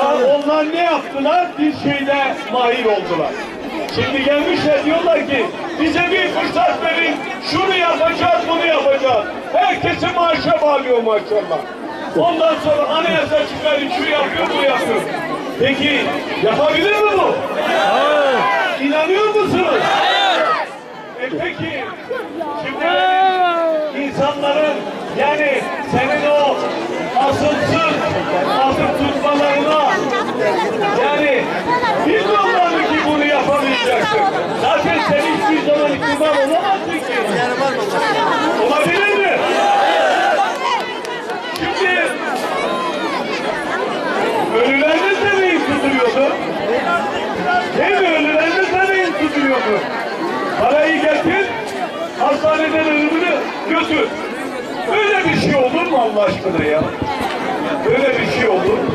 zaman ne yaptılar? Bir şeyde mahir oldular. Şimdi gelmişler diyorlar ki bize bir fırsat verin, şunu yapacağız, bunu yapacağız. Herkesi maaşa bağlıyor maşallah. Ondan sonra anayasa çıkarıyor, şu yapıyor, bu yapıyor. Peki yapabilir mi bu? İnanıyor musunuz? E peki, şimdi insanların yani senin o asılsız Zaten sen hiçbir zaman iktidar olamazsın ki. Olabilir mi? Şimdi ölüleriniz de neyin tutuluyordu? Değil mi? Ölüleriniz de neyin tutuluyordu? Parayı getir, hastaneden ölümünü götür. Böyle bir şey olur mu Allah aşkına ya? Böyle bir şey olur. Çiftçi